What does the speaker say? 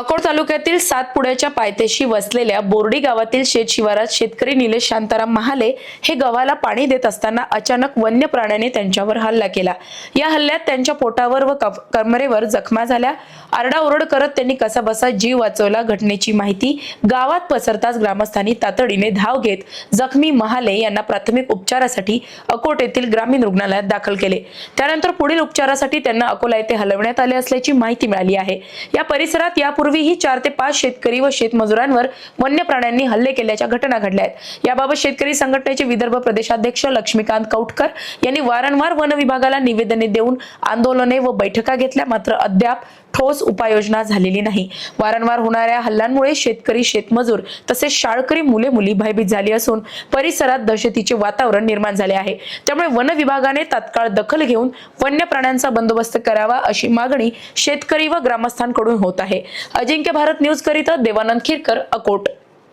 अकोट तालुक्यातील सातपुड्याच्या पायथ्याशी वसलेल्या बोर्डी गावातील शेत शिवारात शेतकरी निलेश शांताराम महाले हे गव्हाला पाणी देत असताना अचानक वन्य प्राण्याने त्यांच्यावर हल्ला केला. या हल्ल्यात त्यांच्या पोटावर व कमरेवर जखमा झाल्या. आरडाओरड करत त्यांनी कसाबसा जीव वाचवला घटनेची माहिती गावात पसरताच ग्रामस्थांनी तातडीने धाव घेत जखमी महाले यांना प्राथमिक उपचारासाठी अकोट येथील ग्रामीण रुग्णालयात दाखल केले. त्यानंतर पुढील उपचारासाठी त्यांना अकोला येथे हलवण्यात आले असल्याची माहिती मिळाली आहे. या परिसरात यापूर्वीही चार ते पाच शेतकरी व शेतमजुरांवर वन्य प्राण्यांनी हल्ले केल्याच्या घटना घडल्या आहेत. याबाबत शेतकरी संघटनेचे विदर्भ प्रदेशाध्यक्ष लक्ष्मीकांत कौटकर यांनी वारंवार वन विभागाला निवेदने देऊन आंदोलने व बैठका घेतल्या. मात्र अद्याप ठोस उपाययोजना झालेली नाही. वारंवार होणाऱ्या हल्ल्यांमुळे शेतकरी शेतमजूर तसेच शाळकरी मुले मुली भयभीत झाली असून परिसरात दहशतीचे वातावरण निर्माण झाले आहे. त्यामुळे वन विभागाने तात्काळ दखल घेऊन वन्य प्राण्यांचा बंदोबस्त करावा अशी मागणी शेतकरी व ग्रामस्थांकडून होत आहे. अजिंक्य भारत न्यूज करिता देवानंद खिरकर अकोट.